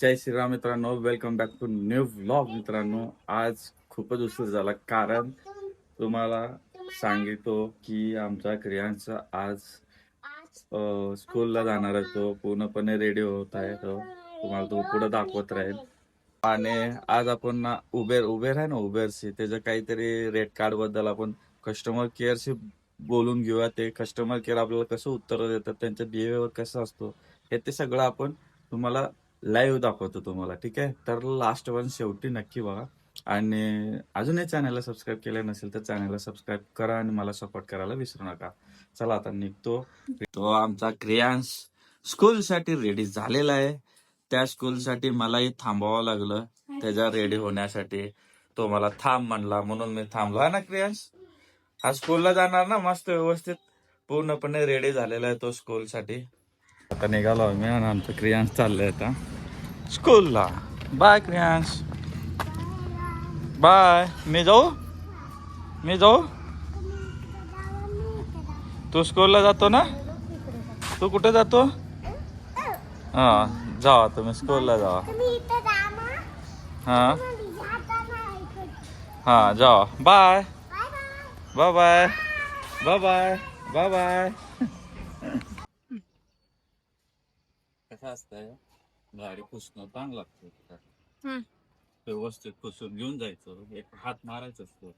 जय श्रीराम मित्रांनो welcome back to new vlog मित्रांनो आज खूपच उशीर झाला कारण तुम्हाला सांगितो की आमचा क्रियांचा आज स्कूलला जाणार आहे तो पूर्णपणे रेडी होत आहे तो तुम्हाला तो पुढे दाखवत राहील आणि आज आपण ना उबेर उबेर आहे ना उबेरशी त्याचं काहीतरी रेट कार्डबद्दल आपण कस्टमर केअरशी बोलून घेऊया ते कस्टमर केअर आपल्याला कसं उत्तर देतात त्यांचा बिहेवियर कसा असतो हे ते सगळं आपण तुम्हाला लाईव्ह दाखवतो तुम्हाला ठीक आहे तर लास्ट वन शेवटी नक्की बघा आणि अजूनही चॅनलला सबस्क्राईब केलं नसेल तर चॅनलला सबस्क्राईब करा आणि मला सपोर्ट करायला विसरू नका चला आता निघतो तो आमचा क्रियांश स्कूलसाठी रेडी झालेला आहे त्या स्कूलसाठी मलाही थांबावं लागलं त्याच्या रेडी होण्यासाठी तो मला थांब म्हणला म्हणून मी थांबलो आहे ना क्रियांश हा स्कूलला जाणार ना मस्त व्यवस्थित पूर्णपणे रेडी झालेला आहे तो स्कूलसाठी आता निघालो मी आणि आमचं क्रियांश चाललंय आता स्कूलला बाय क्रियांश बाय मी जाऊ मी जाऊ तू स्कूलला जातो ना तू कुठे जातो हा जावा तुम्ही स्कूलला जावा हां हां जा bye bye bye bye bye bye कसं असतंय भारी पुसणं चांग लागतं व्यवस्थित पुसून घेऊन जायचं एक हात मारायचं असतो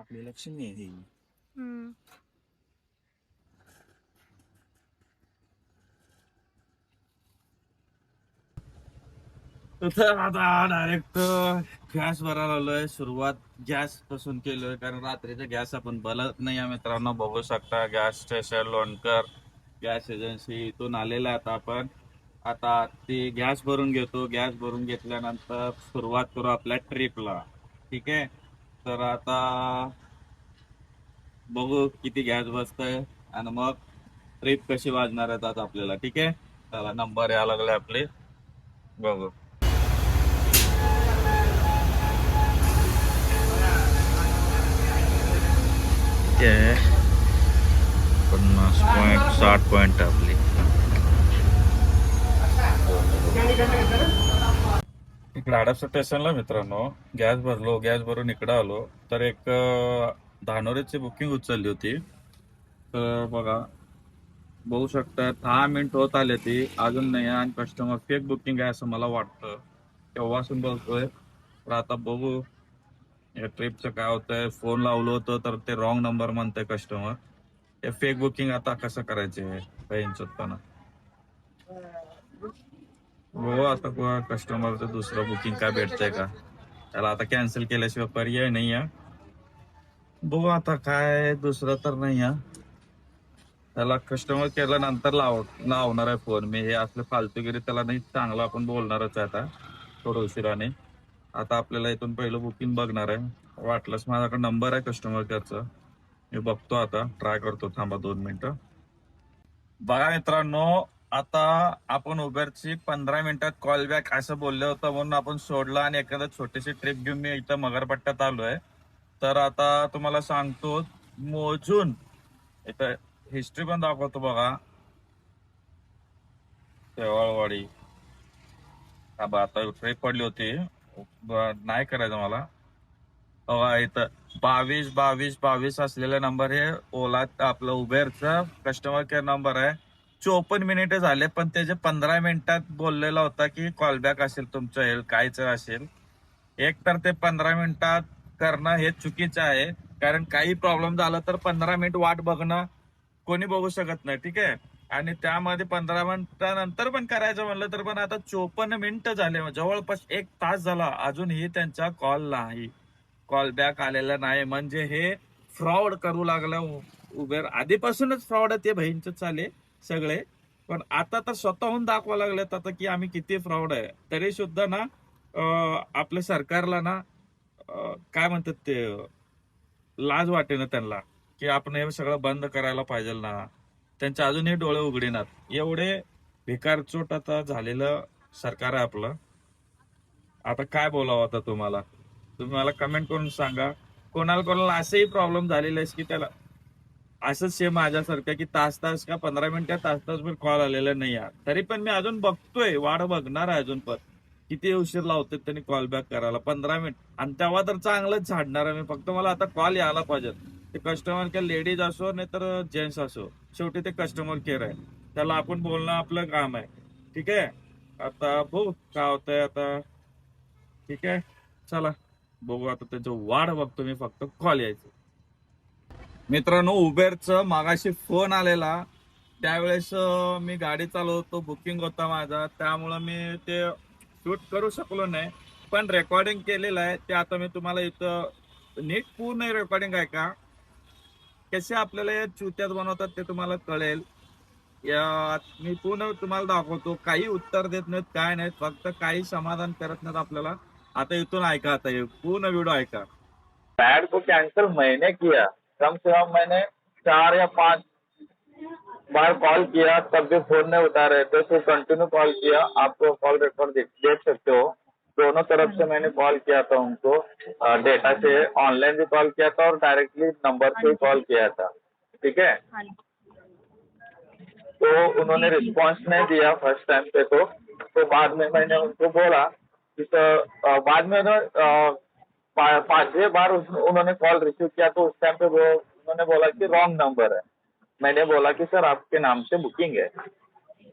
आपली लक्ष्मी आहे ही आता डायरेक्ट गॅस भरायला आलोय सुरुवात गॅस पासून केलोय कारण रात्रीचा गॅस आपण बलत नाही या मित्रांनो बघू शकता gas station Lonkar gas agency इथून आलेला आहे आता आपण आता ती गॅस भरून घेतो गॅस भरून घेतल्यानंतर सुरुवात करू आपल्या ट्रिपला ठीक आहे तर आता बघू किती गॅस बसतंय आणि मग ट्रिप कशी वाजणार आहेत आता आपल्याला ठीक आहे त्याला नंबर यायला लागले आपले बघू yeah. पन्नास पॉईंट साठ पॉईंट आपली इकडे आडापसा स्टेशनला मित्रांनो गॅस भरलो गॅस भरून इकडं आलो तर एक धानोरेची बुकिंग उचलली होती तर बघा बघू शकता दहा मिनिट होत आले ती अजून नाही आणि कस्टमर फेक बुकिंग आहे असं मला वाटतं तेव्हापासून बघतोय तर आता बघू या ट्रिपचं काय होतंय फोन लावलं होतं तर ते रॉंग नंबर म्हणतंय कस्टमर फेक बुकिंग आता कसं करायचे पैंचोत्ताना हो आता कस्टमरचं दुसरं बुकिंग काय भेटतंय का त्याला आता कॅन्सल केल्याशिवाय पर्याय नाही बघू आता काय दुसरं तर नाही त्याला कस्टमर केअरला नंतर लाव लावणार आहे फोन मी हे असलं फालतूगिरी त्याला नाही चांगला आपण बोलणारच आहे आता थोडं उशिराने आता आपल्याला इथून पहिलं बुकिंग बघणार आहे वाटलंच माझ्याकडे नंबर आहे कस्टमर केअरचा मी बघतो आता ट्राय करतो थांबा दोन मिनिट बघा मित्रांनो आता आपण उबेरची पंधरा मिनिटात कॉल बॅक असं बोललं होतं म्हणून आपण सोडला आणि एखादं छोटीशी ट्रिप घेऊन मी इथं मगरपट्ट्यात आलोय तर आता तुम्हाला सांगतो मोजून इथं हिस्ट्री पण दाखवतो बघा शेवाळवाडी आता ट्रिप पडली होती नाही करायचं मला बावीस बावीस बावीस असलेला नंबर हे ओला आपलं उबेरचा कस्टमर केअर नंबर आहे चोपन्न मिनिट झाले पण त्याचे पंधरा मिनिटात बोललेला होता की कॉल बॅक असेल तुमचं येईल कायच असेल एक तर ते पंधरा मिनिटात करणं हे चुकीचं आहे कारण काही प्रॉब्लेम झाला तर पंधरा मिनिट वाट बघणं कोणी बघू शकत नाही ठीक आहे आणि त्यामध्ये पंधरा मिनिटानंतर पण करायचं म्हणलं तर पण आता चोपन्न मिनिटं झाले जवळपास एक तास झाला अजूनही त्यांचा कॉल नाही कॉल बॅक आलेला नाही म्हणजे हे फ्रॉड करू लागला उबेर आधीपासूनच फ्रॉड ते बहीणच चाले सगळे पण आता तर स्वतःहून दाखवा लागलेत आता की आम्ही किती फ्रॉड आहे तरी सुद्धा ना आपल्या सरकारला ना काय म्हणतात ते लाज वाटे ना त्यांना की आपण हे सगळं बंद करायला पाहिजे ना त्यांचे अजूनही डोळे उघडेनात एवढे भिकारचोट आता झालेलं सरकार आहे आपलं आता काय बोलावं आता तुम्हाला तुम्ही मला कमेंट करून सांगा कोणाला कोणाला असेही प्रॉब्लेम झालेला आहे की त्याला असंच सेम माझ्यासारखं की तास तास का पंधरा का तास तास पण कॉल आलेला नाही यार तरी पण मी अजून बघतोय वाढ बघणार आहे अजून पण किती उशीर लावते त्यांनी कॉल बॅक करायला पंधरा मिनिट आणि तेव्हा तर चांगलंच झाडणार आहे मी फक्त मला आता कॉल यायला पाहिजे ते कस्टमर केअर लेडीज असो नाही तर जेंट्स असो शेवटी ते कस्टमर केअर आहे त्याला आपण बोलणं आपलं काम आहे ठीक आहे आता बघू काय होतंय आता ठीक आहे चला बघू आता त्याचं वाढ बघतो मी फक्त कॉल यायचं मित्रांनो उबेरचं मागाशी फोन आलेला त्यावेळेस मी गाडी चालवतो बुकिंग होता माझा त्यामुळं मी ते शूट करू शकलो नाही पण रेकॉर्डिंग केलेलं आहे ते आता मी तुम्हाला इथं नीट पूर्ण रेकॉर्डिंग आहे का कसे आपल्याला या चुत्यात बनवतात ते तुम्हाला कळेल या मी पूर्ण तुम्हाला दाखवतो काही उत्तर देत नाहीत काय नाहीत फक्त काही समाधान करत नाहीत आपल्याला आता इथून ऐका आता पूर्ण व्हिडिओ ऐका पैड को कैंसिल मैंने किया कम से कम मैंने चार या पांच बार कॉल किया तब भी फोन नहीं उठा रहे थे तो कंटिन्यू कॉल किया आपको कॉल रिकॉर्ड देख सकते हो दोनों तरफ से मैंने कॉल किया था उनको डेटा से ऑनलाइन भी कॉल किया था और डायरेक्टली नंबर से कॉल हाँ किया था ठीक है हाँ तो उन्होंने रिस्पांस नहीं दिया फर्स्ट टाइम पे तो तो बाद में मैंने उनको बोला इस बाद में पांच छह बार उन्होंने कॉल रिसीव किया तो उस टाइम पे वो उन्होंने बोला कि रॉन्ग नंबर है मैंने बोला कि सर आपके नाम से बुकिंग है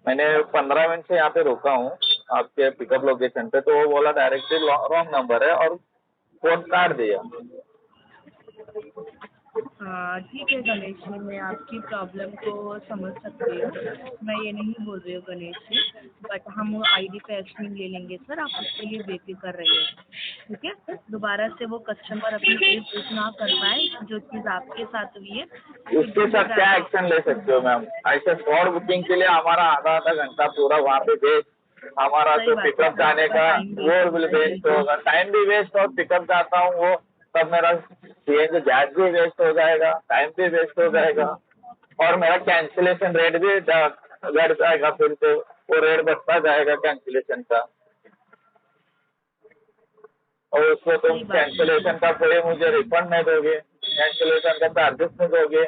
मैंने पंद्रह मिनट से यहाँ पे रोका हूँ आपके पिकअप लोकेशन पे तो वो बोला डायरेक्टली रॉन्ग नंबर है और फोन काट दिया हाँ, ठीक है गणेश जी मैं आपकी प्रॉब्लम को समझ सकती हूँ मैं ये नहीं बोल रही हूँ गणेश जी बट हम आई डी पे एक्शन ले लेंगे सर आप उसके लिए बेफिक्र रहिए ठीक है सर दोबारा से वो कस्टमर अपनी चीज ना कर पाए जो चीज़ आपके साथ हुई है उसके साथ क्या एक्शन ले सकते हो मैम ऐसे फ्रॉड बुकिंग के लिए हमारा आधा आधा घंटा पूरा वहाँ पे वेस्ट हमारा जो तो पिकअप जाने का वो वेस्ट होगा टाइम भी वेस्ट और पिकअप जाता हूँ वो तब मेरा सीएनजी गैस भी वेस्ट हो जाएगा टाइम भी वेस्ट हो जाएगा और मेरा कैंसिलेशन रेट भी घट जाएगा फिर तो वो रेट बढ़ता जाएगा कैंसिलेशन का और उसको तुम कैंसिलेशन का फिर मुझे रिफंड नहीं दोगे कैंसिलेशन का चार्जेस नहीं दोगे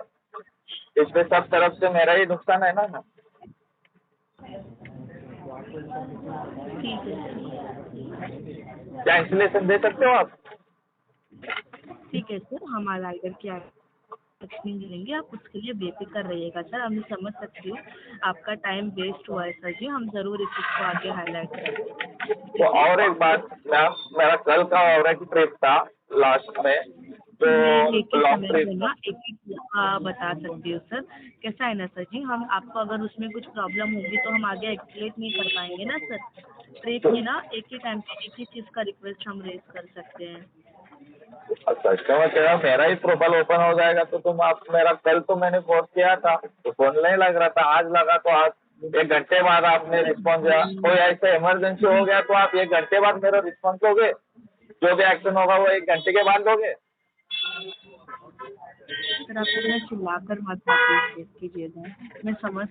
इसमें सब तरफ से मेरा ही नुकसान है ना कैंसिलेशन दे सकते हो आप ठीक है सर हमारा आइडर क्या आगे लेंगे आप उसके लिए बेफिक्र रहिएगा सर हम समझ सकती हूँ आपका टाइम वेस्ट हुआ है सर जी हम ज़रूर इस चीज़ को आगे हाईलाइट करेंगे तो और एक बात मैम मेरा कल का और एक ट्रिप था लास्ट में तो एक एक हाँ, बता सकती हूँ सर कैसा है ना सर जी हम आपको अगर उसमें कुछ प्रॉब्लम होगी तो हम आगे एक्सप्लेन नहीं कर पाएंगे ना सर ट्रेक में ना एक ही टाइम पे एक ही चीज़ का रिक्वेस्ट हम रेज कर सकते हैं कस्टमर केयर मेरा ही प्रोफाइल ओपन हो जाएगा तो तुम आप मेरा कल तो मैंने फोन किया था तो फोन नहीं लग रहा था आज लगा तो आज एक घंटे बाद आपने रिस्पॉन्स दिया कोई ऐसे इमरजेंसी हो गया तो आप एक घंटे बाद मेरा रिस्पॉन्स दोगे जो भी एक्शन होगा वो एक घंटे के बाद दोगे मैं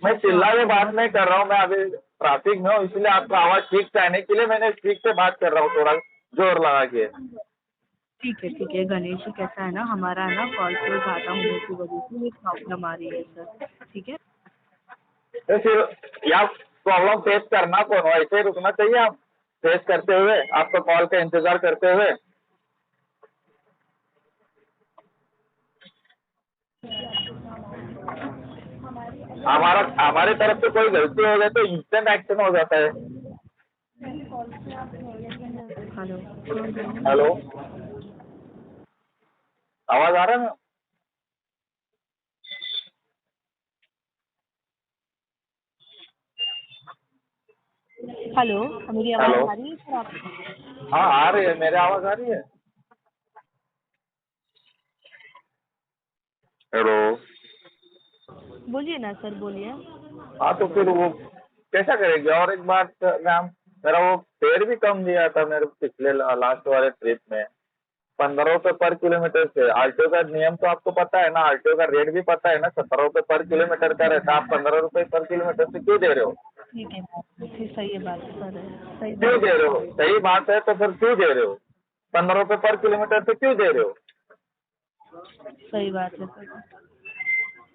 मैं चिल्ला के बात नहीं कर रहा हूँ मैं अभी ट्रैफिक में हूँ इसलिए आपका आवाज़ ठीक से आने के लिए मैंने ठीक से बात कर रहा हूँ थोड़ा जोर लगा के ठीक है ठीक है गणेश जी कैसा है ना हमारा है ना कॉल कॉर्पोरेट घाटा होने की वजह से ये प्रॉब्लम आ रही है सर ठीक है तो फिर या प्रॉब्लम फेस करना कौन ऐसे रुकना चाहिए आप फेस करते हुए आपका कॉल का इंतजार करते हुए हमारा हमारे तरफ से कोई गलती हो जाए तो इंस्टेंट एक्शन हो जाता है हेलो हेलो आवाज आ रहा है हेलो मेरी आवाज आ रही है सर आप हाँ आ रही है मेरी आवाज आ रही है हेलो बोलिए ना सर बोलिए हाँ तो फिर वो कैसा करेंगे और एक बात मैम मेरा वो पेड़ भी कम दिया था मेरे पिछले लास्ट वाले ट्रिप में पंद्रह रुपए पर किलोमीटर से आल्टो का नियम तो आपको पता है ना आल्टो का रेट भी पता है ना सत्रह रुपए पर किलोमीटर का रहता है आप पंद्रह रुपए पर किलोमीटर से क्यों दे रहे हो ठीक है सही बात क्यों दे रहे हो सही बात है तो फिर क्यों दे रहे हो पंद्रह रुपए पर किलोमीटर से क्यों दे रहे हो सही बात है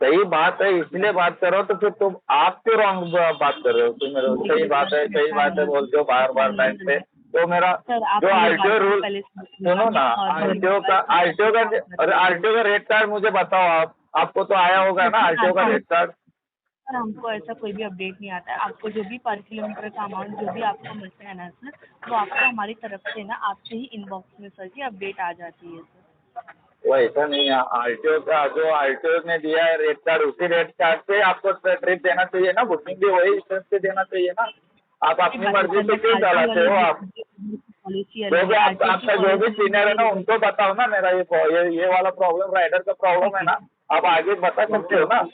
सही बात है इसलिए बात कर रहे हो तो फिर तुम तो आप क्यों रॉन्ग बात कर रहे हो सही बात है सही बात है बोलते हो बार बार टाइम पे तो मेरा जो आरटीओ तो रूल सुनो ना आरटीओ का आरटीओ का आरटीओ का रेट कार्ड मुझे बताओ आप आपको तो आया होगा ना हाँ, आरटीओ का रेट हाँ। कार्ड सर हमको ऐसा कोई भी अपडेट नहीं आता है आपको जो भी पर किलोमीटर का अमाउंट जो भी आपको मिलता है ना सर वो आपको हमारी तरफ से ना आपसे ही इनबॉक्स में सर की अपडेट आ जाती है सर वो ऐसा नहीं है आरटीओ का जो आरटीओ ने दिया है रेट कार्ड उसी रेट कार्ड से आपको ट्रिप देना चाहिए ना बुकिंग भी वही से देना चाहिए ना आप अपनी मर्जी से क्यों चलाते हो आप जो भी आप, आपका जो भी सीनियर है ना उनको बताओ ना मेरा ये ये ये वाला प्रॉब्लम राइडर का प्रॉब्लम है ना आप आगे बता सकते हो ना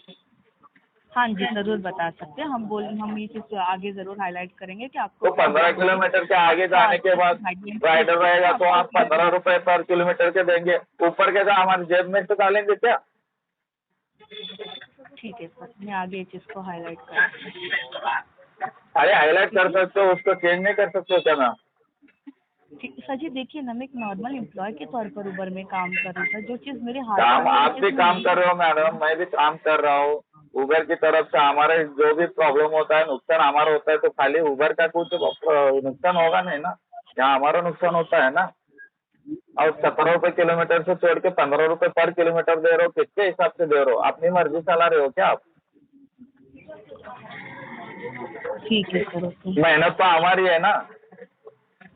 हाँ जी जरूर बता सकते हैं हम बोल हम ये चीज आगे जरूर हाईलाइट करेंगे कि आपको तो पंद्रह किलोमीटर के आगे जाने के बाद राइडर हाँ, हाँ, रहेगा तो आप पंद्रह रुपए पर किलोमीटर के देंगे ऊपर के तो हमारे जेब में तो डालेंगे क्या ठीक है सर मैं आगे चीज को हाईलाइट कर अरे हाईलाइट कर सकते हो उसको चेंज नहीं कर सकते क्या मैम सर जी देखिए ना मैं एक नॉर्मल एम्प्लॉय के तौर पर उबर में काम कर रहा था जो चीज़ मेरे हाथ काम आप भी काम कर रहे हो मैडम मैं भी काम कर रहा हूँ उबर की तरफ से हमारे जो भी प्रॉब्लम होता है नुकसान हमारा होता है तो खाली उबर का कुछ नुकसान होगा नहीं ना यहाँ हमारा नुकसान होता है ना और सत्रह रुपए किलोमीटर से छोड़ के पंद्रह रुपए पर किलोमीटर दे रहे हो किसके हिसाब से दे रहे हो अपनी मर्जी चला रहे हो क्या आप ठीक है सर मेहनत तो हमारी है ना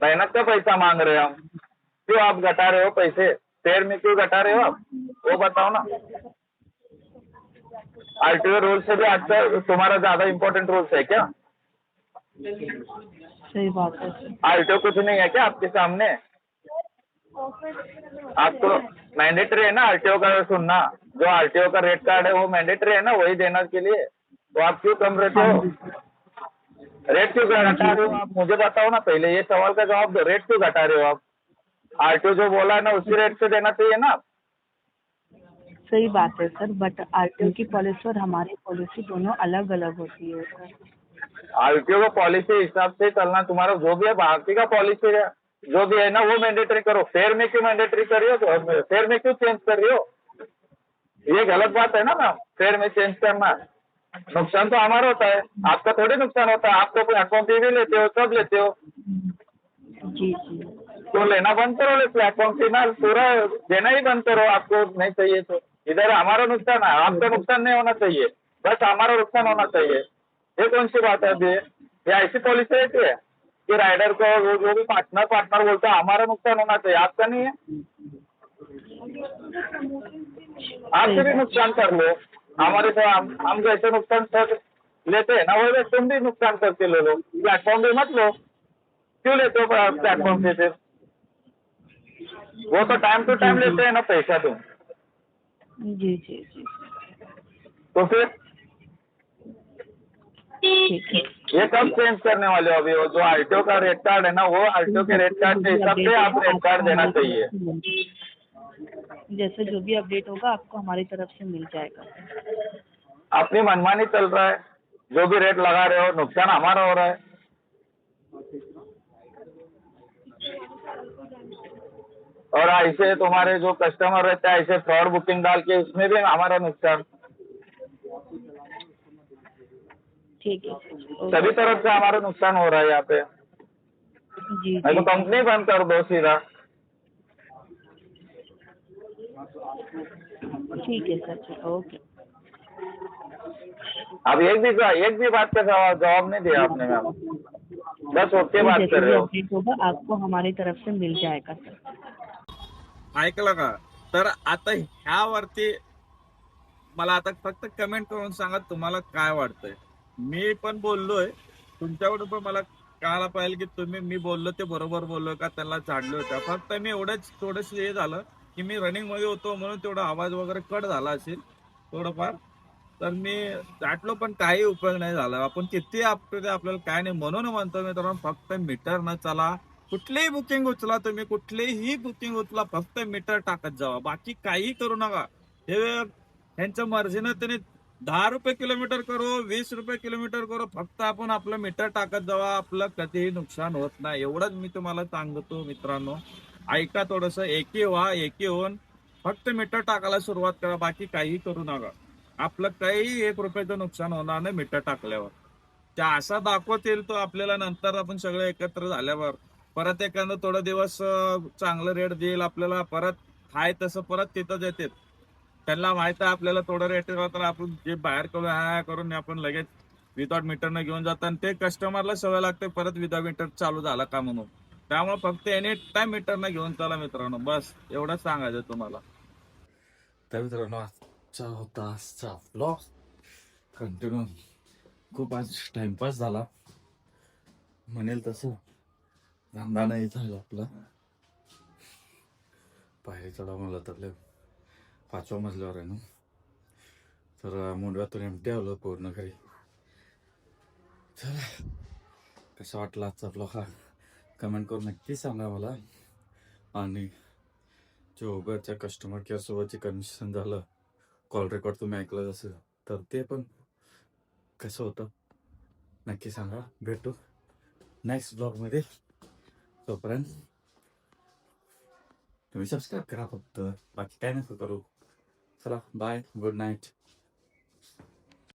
मेहनत का पैसा मांग रहे हो हम क्यों आप घटा रहे हो पैसे पेड़ में क्यों घटा रहे हो आप वो बताओ ना आरटीओ रोल से भी आज तुम्हारा ज्यादा इम्पोर्टेंट रोल है क्या सही बात है आरटीओ कुछ नहीं है क्या आपके सामने आप तो मैंडेटरी है ना आरटीओ का सुनना जो आरटीओ का रेट कार्ड है वो मैंडेटरी है ना वही देना के लिए तो आप क्यों कम रहते हो हाँ रेट क्यों घटा रहे हो आप मुझे बताओ ना पहले ये सवाल का जवाब दो रेट क्यों घटा रहे हो आप ओ जो बोला है ना उसी रेट से देना चाहिए ना सही बात है सर बट आरटीओ की पॉलिसी और हमारी पॉलिसी दोनों अलग अलग होती है सर ओ का पॉलिसी हिसाब से चलना तुम्हारा जो भी है भारतीय का पॉलिसी है जो भी है ना वो मैंडेटरी करो फेयर में क्यों मैंडेटरी कर रही हो फेयर में क्यों चेंज कर रही हो ये गलत बात है ना मैम फेयर में चेंज करना नुकसान तो हमारा होता है आपका थोड़े नुकसान होता है आप तो कोई अकाउंट भी लेते हो सब लेते हो तो लेना बंद करो लेते अकाउंट ना पूरा देना ही बंद करो आपको नहीं चाहिए तो इधर हमारा नुकसान है आपका नुकसान नहीं होना चाहिए बस हमारा नुकसान होना चाहिए ये कौन सी बात है अभी ये ऐसी पॉलिसी रहती है कि राइडर को वो जो भी पार्टनर पार्टनर बोलते हैं हमारा नुकसान होना चाहिए आपका नहीं है आपसे भी नुकसान कर लो हमारे तो हम हम कैसे नुकसान कर लेते हैं ना वैसे तुम भी नुकसान करते ले प्लेटफॉर्म भी मत लो क्यों लेते हो प्लेटफॉर्म से फिर वो तो टाइम टू टाइम लेते हैं ना पैसा तुम तो। जी जी जी तो फिर ये कब चेंज करने वाले हो अभी वो जो आरटीओ का रेट कार्ड है ना वो आरटीओ के रेट कार्ड के हिसाब से आप रेट कार्ड देना चाहिए जैसे जो भी अपडेट होगा आपको हमारी तरफ से मिल जाएगा अपनी मनमानी चल रहा है जो भी रेट लगा रहे हो नुकसान हमारा हो रहा है और ऐसे तुम्हारे जो कस्टमर रहते हैं ऐसे फ्रॉड बुकिंग डाल के उसमें भी हमारा नुकसान ठीक है सभी तरफ से हमारा नुकसान हो रहा है यहाँ पे जी, तो कंपनी बंद कर दो सीधा ठीक है सर ओके आप एक भी एक भी बात का जवाब नहीं दिया आपने मैम बस ओके बात कर रहे हो आपको हमारी तरफ से मिल जाएगा ऐकलं का तर आता ह्यावरती मला आता फक्त कमेंट करून सांगा तुम्हाला काय वाटतंय मी पण बोललोय तुमच्याकडून पण मला कळायला पाहिजे की तुम्ही मी बोललो ते बरोबर बोललो का त्याला चाडलो होत्या फक्त मी एवढंच थोडंसं हे झालं की मी रनिंग मध्ये होतो म्हणून तेवढा आवाज वगैरे कट झाला असेल थोडंफार तर मी दाटलो पण काही उपयोग नाही झाला आपण किती आपल्याला काय नाही म्हणून म्हणतो मी तर फक्त मीटर न चला कुठलेही बुकिंग उचला तुम्ही कुठलेही बुकिंग उचला फक्त मीटर टाकत जावा बाकी काही करू नका हे त्यांच्या मर्जीनं त्यांनी दहा रुपये किलोमीटर करो वीस रुपये किलोमीटर करो फक्त आपण आपलं मीटर टाकत जावा आपलं कधीही नुकसान होत नाही एवढंच मी तुम्हाला सांगतो मित्रांनो ऐका थोडस एकी व्हा एकी होऊन फक्त मीटर टाकायला सुरुवात करा बाकी काही करू नका आपलं काही एक रुपयाचं नुकसान होणार नाही मीटर टाकल्यावर त्या असा दाखवत येईल तो आपल्याला नंतर आपण सगळं एकत्र झाल्यावर परत एखादं थोडा दिवस चांगलं रेट देईल आपल्याला परत हाय तसं परत तिथच येते त्यांना माहित आहे आपल्याला थोडं रेट तर आपण जे बाहेर करून हा करून आपण लगेच विदाउट मीटरनं घेऊन जातो आणि ते कस्टमरला सवय लागते परत विदाउट मीटर चालू झाला का म्हणून त्यामुळे फक्त एनी टाइम मीटरनं घेऊन चला मित्रांनो बस एवढंच सांगायचं तुम्हाला तर मित्रांनो चा तासचा आजचा कंटिन्यू खूप आज टाइमपास झाला म्हणेल तसं धंदा नाही झाला आपला पाहिजे चढा मला तर पाचव्या मजल्यावर आहे ना तर मुंडव्यातून एमटी आलो पूर्ण घरी चला कसं वाटलं आजचा आपला हा कमेंट करून नक्की सांगा मला आणि जे उबरच्या कस्टमर केअरसोबतचे कन्सेशन झालं कॉल रेकॉर्ड तुम्ही ऐकलं जसं तर ते पण कसं होतं नक्की सांगा भेटू नेक्स्ट ब्लॉगमध्ये तोपर्यंत तुम्ही सबस्क्राईब करा फक्त बाकी काय नसं करू चला बाय गुड नाईट